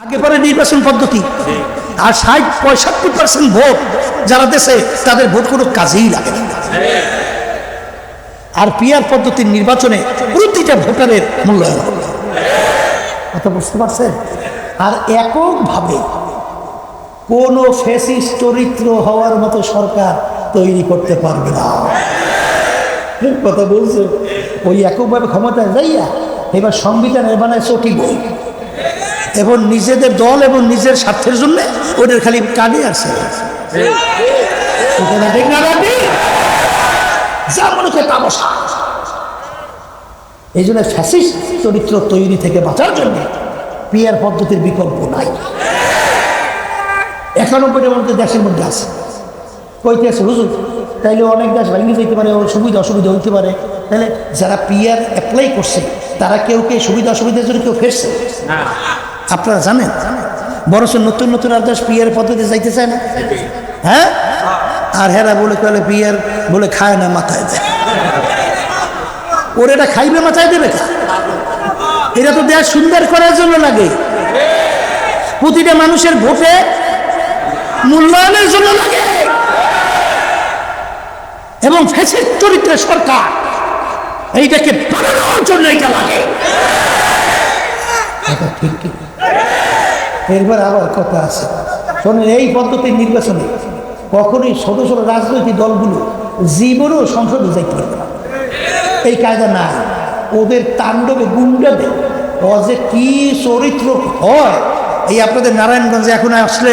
আগে পরে নির্বাচন পদ্ধতি। আর ষাট, পঁয়ষট্টি পার্সেন্ট ভোট যারা দেশে, তাদের ভোট কোনো কাজেই লাগে না। আর পিয়ার পদ্ধতির নির্বাচনে প্রতিটা ভোটারের মূল্যায়ন। কথা বুঝতে পারছেন? আর এককভাবে কোনো ফেসিস চরিত্র হওয়ার মতো সরকার তৈরি করতে পারবে না। কথা বলছে ওই এককভাবে ক্ষমতায় যাইয়া এবার সংবিধানের বানায় চটি বই এবং নিজেদের দল এবং নিজের স্বার্থের জন্য ওদের খালি কানে না ঠিক? যা মনে করে এই জন্য ফ্যাসিস্ট চরিত্র তৈরি থেকে বাঁচার জন্য পিয়ার পদ্ধতির বিকল্প নাই। একানব্বইটার মধ্যে দেশের মধ্যে আছে। কইতে আছে হুজুর তাইলে অনেক দেশ ভেঙে যেতে পারে ওর সুবিধা অসুবিধা হইতে পারে। তাহলে যারা পিয়ার অ্যাপ্লাই করছে তারা কেউ কেউ সুবিধা অসুবিধার জন্য কেউ ফেরছে? আপনারা জানেন? বরঞ্চ নতুন নতুন আর দেশ পিয়ার পদ্ধতি যাইতে চায় না। হ্যাঁ? আর হেরা বলে কলে পিয়ার বলে খায় না, মাথায় দেয়। ওর এটা খাইবে, মাথায় দেবে? এটা তো দেশ সুন্দর করার জন্য লাগে। প্রতিটা মানুষের ভোটে মূল্যায়নের জন্য লাগে। এবং ফেসের চরিত্রের সরকার, এইটাকে বানানোর জন্য এটা লাগে। ঠিক ঠিক। এরপর আবার কথা আছে। শোনেন এই পদ্ধতির নির্বাচনে কখনোই ছোট ছোট রাজনৈতিক দলগুলো জীবনেও সংসদে যাইতে পারবে না। এই কায়দা না ওদের তাণ্ডবে গুন্ডাবে ও যে কি চরিত্র হয়? এই আপনাদের নারায়ণগঞ্জে এখন আসলে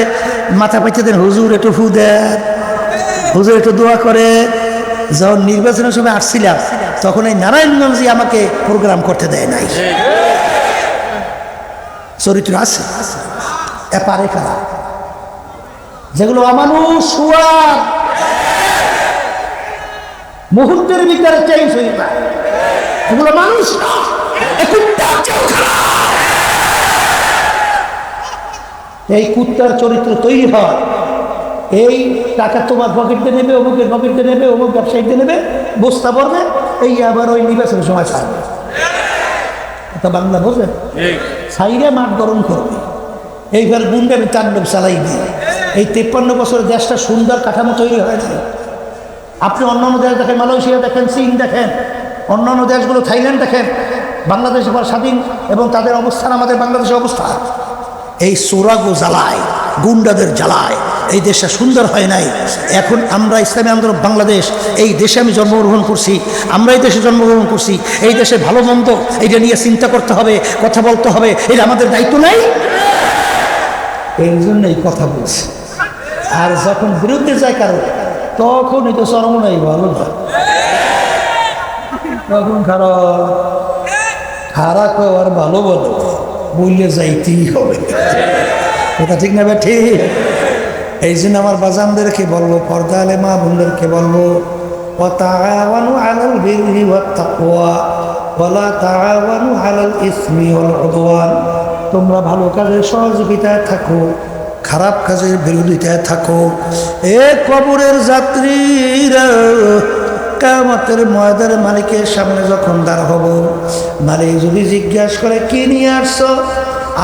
মাথা পাইতে দেন হুজুর একটু ফু দেন হুজুর একটু দোয়া করে। যখন নির্বাচনের সময় আসছিলাম তখন এই নারায়ণগঞ্জে আমাকে প্রোগ্রাম করতে দেয় নাই। চরিত্র আছে? এপারে কারা যেগুলো অমানুষ সুয়ার। মুহূর্তের ভিতরে চেঞ্জ হয়ে যায়। এগুলো মানুষ। এই কুত্তার চরিত্র তৈরি হয়। এই টাকা তোমার পকেটে নেবে অমুকের পকেটে নেবে অমুক ব্যবসায়ীতে নেবে বস্তা পড়বে এই আবার ওই নির্বাচনের সময় ছাড়বে। এটা বাংলা বোঝে? সাইরে মাঠ গরম করবে। এইবার গুন্ডামি তাণ্ডব চালাই দিয়ে এই তেপ্পান্ন বছর দেশটা সুন্দর কাঠামো তৈরি হয়েছে আপনি অন্যান্য দেশ দেখেন, মালয়েশিয়া দেখেন, চীন দেখেন, অন্যান্য দেশগুলো থাইল্যান্ড দেখেন, বাংলাদেশ আবার স্বাধীন এবং তাদের অবস্থান, আমাদের বাংলাদেশের অবস্থা। এই সোরাগো জ্বালায়, গুন্ডাদের জ্বালায়, এই দেশটা সুন্দর হয় নাই। এখন আমরা ইসলামী আন্দোলন, বাংলাদেশ, এই দেশে আমি জন্মগ্রহণ করছি, আমরা এই দেশে জন্মগ্রহণ করছি, এই দেশে ভালো মন্দ, এইটা নিয়ে চিন্তা করতে হবে, কথা বলতে হবে, এটা আমাদের দায়িত্ব নাই। এই জন্যই কথা বলছি আর যখন বিরুদ্ধে যায় কারো তখন এই তো চরমনাই ভালো না তখন খারাপ খারাপ আর ভালো বলো বললে যাইতেই হবে এটা ঠিক না বে ঠিক এই জন্য আমার বাজানদেরকে বলবো পর্দা আলে মা বোনদেরকে বলবো وتعاونوا على البر والتقوى ولا تعاونوا على الإثم والعدوان তোমরা ভালো কাজের সহযোগিতায় থাকো, খারাপ কাজের বিরোধিতায় থাকো। এ কবরের যাত্রীরা কামতের ময়দার মালিকের সামনে যখন দাঁড় হব, মালিক যদি জিজ্ঞাসা করে, কি নিয়ে আসছো?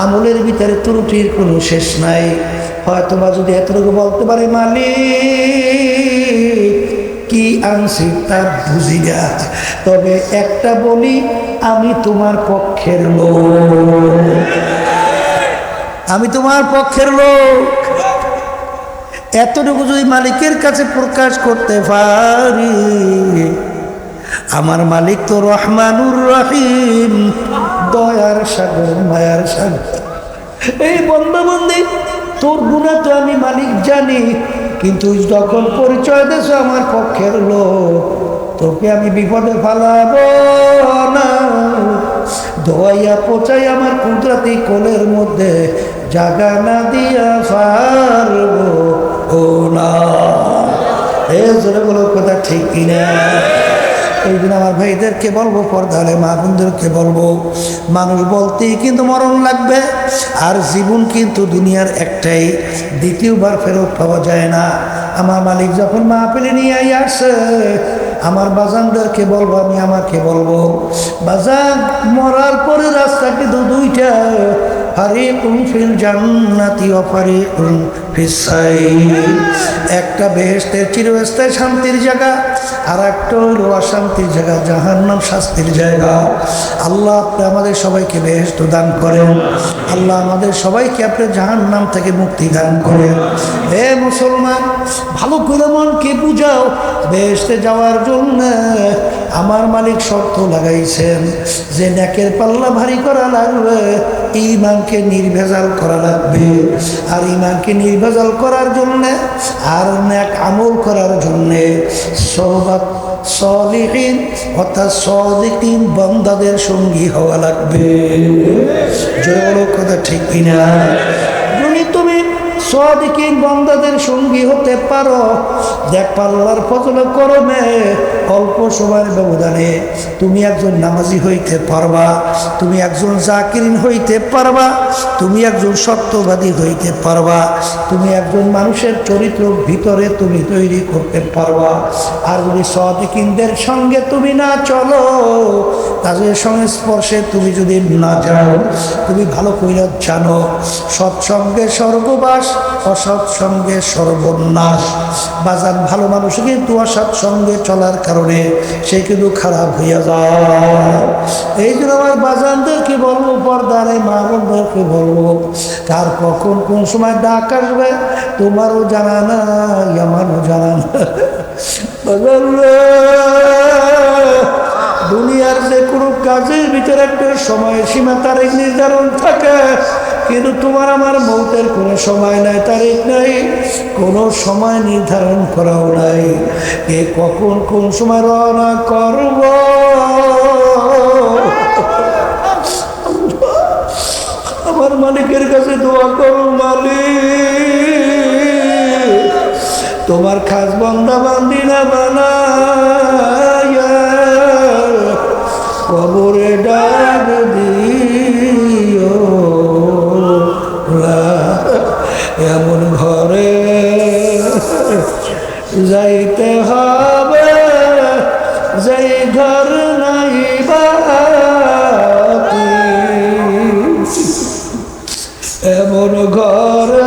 আমলের ভিতরে ত্রুটির কোনো শেষ নাই। হয়তো বা যদি এতটুকু বলতে পারে, মালিক, কি আনছি তা বুঝি না। তবে একটা বলি আমি তোমার পক্ষের লোক। আমি তোমার পক্ষের লোক। এতটুকু যদি মালিকের কাছে প্রকাশ করতে পারি, আমার মালিক তো রহমানুর রহিম। দয়ার সাগর, মায়ার সাগর। এই বন্ধবন্দি তোর গুণা তো আমি মালিক জানি, কিন্তু যখন পরিচয় দেশ আমার পক্ষের লোক তোকে আমি বিপদে ফালাবো না। দোয়াইয়া পচাই আমার কুদরতি কোলের মধ্যে, জাগা না দিয়া পারব ও না। এ কথা ঠিক কিনা? এই দিন আমার ভাইদেরকে বলব, পর্দালে মা বোনদেরকে বলব, মানুষ বলতেই কিন্তু মরণ লাগবে, আর জীবন কিন্তু দুনিয়ার একটাই, দ্বিতীয়বার ফেরত পাওয়া যায় না। আমার মালিক যখন মা পেলে নিয়ে আসে আমার বাজানদেরকে বলব আমি আমাকে বলব বাজান মরার পরে রাস্তা কিন্তু দুইটা। ফারিকুন ফিল জান্নাতি ওয়া ফারিকুন ফিস একটা বেহেশতের চিরস্থায়ী শান্তির জায়গা আর একটা হলো অশান্তির জায়গা, জাহান্নাম শাস্তির জায়গা। আল্লাহ আপনি আমাদের সবাইকে বেহেশত দান করেন। আল্লাহ আমাদের সবাইকে আপনি জাহান্নাম থেকে মুক্তি দান করেন। হে মুসলমান, ভালো করে মনকে বুঝাও, বেহেশতে যাওয়ার জন্য আমার মালিক শর্ত লাগাইছেন যে নেকের পাল্লা ভারী করা লাগবে ইমানকে নির্ভেজাল করা লাগবে। আর ইমানকে নির্ভেজাল করার জন্যে আর নেক আমল করার জন্যে সহবাত সলিহীন অর্থাৎ সদিকিন বন্দাদের সঙ্গী হওয়া লাগবে। বলো কথা ঠিক কিনা? সদিকিন বন্দাদের সঙ্গী হতে পারো। দেখ, পাল্লার ফজল করমে, অল্প সময়ের ব্যবধানে তুমি একজন নামাজি হইতে পারবা, তুমি একজন জাকিরিন হইতে পারবা, তুমি একজন সত্যবাদী হইতে পারবা, তুমি একজন মানুষের চরিত্র ভিতরে তুমি তৈরি করতে পারবা। আর যদি সদিকিনদের সঙ্গে তুমি না চলো, তাদের সংস্পর্শে তুমি যদি না যাও, তুমি ভালো করে জানো, সৎসঙ্গে স্বর্গবাস অসৎসঙ্গে সর্বনাশ। বাজার ভালো মানুষ কিন্তু অসৎসঙ্গে চলার কারণে সে কিন্তু খারাপ হইয়া যায়। এই জন্য আমার বাজানদেরকে বলব, পর্দারে মা বোনদেরকে বলব, কার কখন কোন সময় ডাক আসবে, তোমারও জানা নাই, আমারও জানা না দুনিয়ার যে কোনো কাজের ভিতরে একটা সময়ের সীমা তারিখ নির্ধারণ থাকে। কিন্তু তোমার আমার মৌতের কোনো সময় নাই, তারিখ নাই, কোনো সময় নির্ধারণ করাও নাই। কে কখন কোন সময় রওনা করব? আমার মালিকের কাছে দোয়া করো মালিক। তোমার খাস বন্দা বান্দি না বানায়া কবরে ডাক দিও। এমন ঘরে যাইতে হবে যাই ঘর নাই এমন ঘরে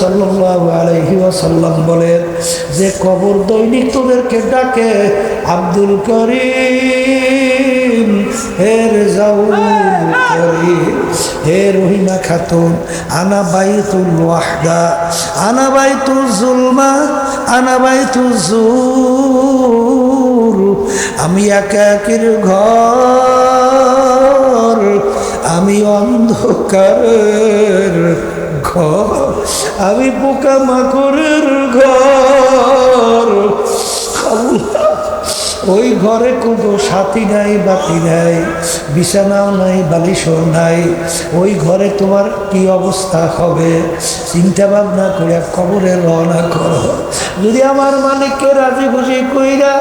সাল্লাল্লাহু আলাইহি ওয়াসাল্লাম বলেন, যে কবর দৈনিক তোদেরকে ডাকে, আব্দুল করিম হের যাউল করিম, হে রহিমা খাতুন, আনা বাইতুল ওয়াহদা, আনা বাইতুল জুলমা, আনা বাইতুল জুর, আমি একাকির ঘর, আমি অন্ধকারের ঘর পোকা মাকড়ের ঘর। ওই ঘরে কোনো সাথী নাই, বাতি নাই, বিছানাও নাই, বালিশও নাই। ওই ঘরে তোমার কি অবস্থা হবে? চিন্তা ভাবনা করে কবরে রওনা করো। যদি আমার মালিককে রাজি খুশি কইরা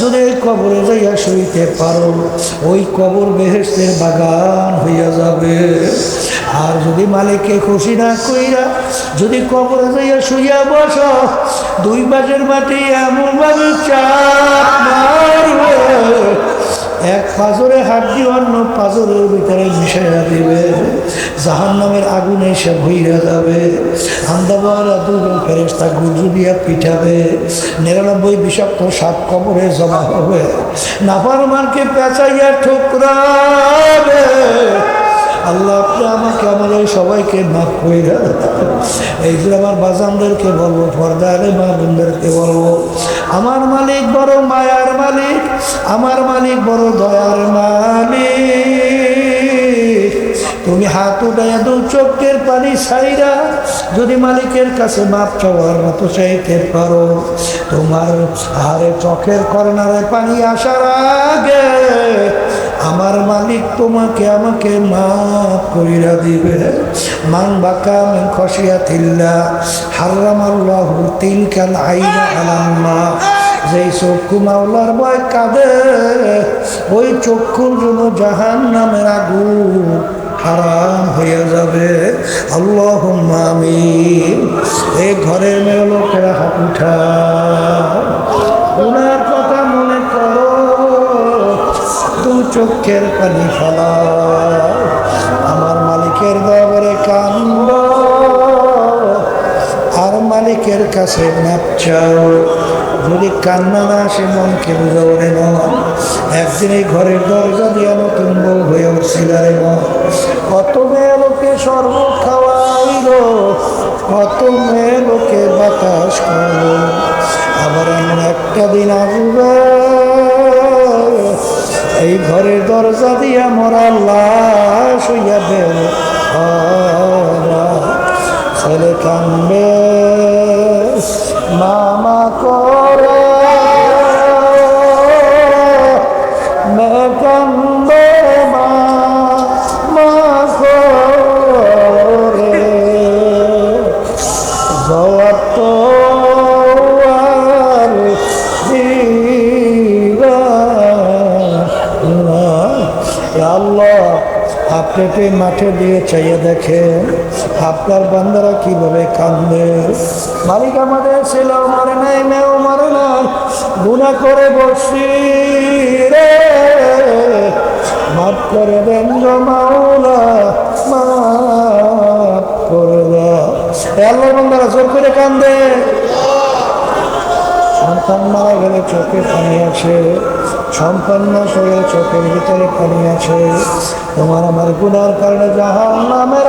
যদি ওই কবরে যাইয়া শুইতে পারো, ওই কবর বেহেস্তের বাগান হইয়া যাবে। আর যদি মালিককে খুশি না কইরা যদি কবরে যাইয়া শুইয়া বস, দুই পাশের মাটি এমন ভাবে চাপ মারবে। এক পাজরে হাত দিয়ে অন্য পাজরের ভিতরে মিশাইয়া দিবে। জাহান নামের আগুনে সে ভইরা যাবে। আন্দাবারা দুজন ফেরেস্তা গুজু দিয়া পিঠাবে নিরানব্বই বিষাক্ত সাপ কবরে জমা হবে। নাফার মারকে পেঁচাইয়া ঠুকরাবে। আল্লাহ, আপনি আমাকে আমাদের সবাইকে মাফ করে দেন। এই যে আমার বাজানদেরকে বলব ফর্দারে মা বোনদেরকে বলব আমার মালিক বড় মায়ার মালিক, আমার মালিক বড় দয়ার মালিক তুমি হাত উঠাইয়া দু চোখের পানি ছাইরা যদি মালিকের কাছে মাপ চাওয়ার মতো চাইতে পারো, তোমার হারে চোখের করোনারে পানি আসার আগে আমার মালিক তোমাকে আমাকে মাফ কইরা দিবে। মান বাকা মিন খসিয়াতিল্লাহ হারামাল্লাহু তিলকাল আইনা আলাম্মা যেই চক্ষু মাওলার ভয় কাঁদে, ওই চক্ষুর জন্য জাহান নামের আগুন হারাম হয়ে যাবে। আল্লাহ আমি এই ঘরের মেয়ে লোকেরা হাত উঠা চোখের পানি ফেলা। আমার মালিকের দরবারে কান্দ। আর মালিকের কাছে নাচাও যদি কান্না না আসে, মনকে বুঝাবে না একদিন এই ঘরের দরজা দিয়ে নতুন বউ হয়ে উঠছিল রে কত মেয়ে লোকে শরবত খাওয়াইল, কত মেয়ে লোকে বাতাস খাওয়াইল। আবার এমন একটা দিন আসবে। এই ঘরের দরজা দিয়া মরা লাশ। ছেলে কান্দে, মামা করে মে কান্দে মা করে তো এই মাঠে দিয়ে চাইয়ে দেখেন আপনার বান্দারা কীভাবে কান্দে মালিক আমাদের ছিল মারে নাই মেয়েও মারে নাই গুণা করে বসি রে। মাফ করে দেন মাওলা, মাফ করে দাও। এ আল্লাহ বান্দারা জোর করে কান্দে সন্তান মারা গেলে চোখে পানি আছে হয়ে গেলে চোখের ভিতরে পানি আছে। তোমার আমার গুণার কারণে জাহান নামের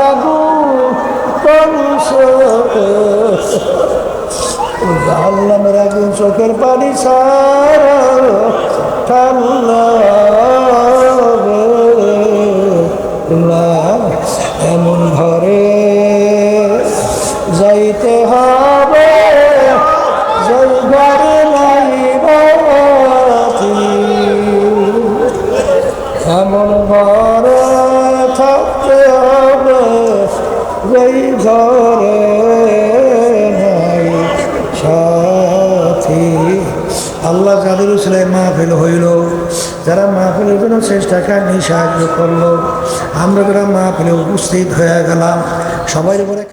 আগুন চোখের পানি সারা ঠান্ডা। যেই ঘরে নাই সাথী। আল্লাহ কাদের উসলাই মাহফিল হইল। যারা মাহফিলের জন্য চেষ্টা কাহিনী সাহায্য করল, আমরা যারা মাহফিলে উপস্থিত হয়ে গেলাম, সবাই বলে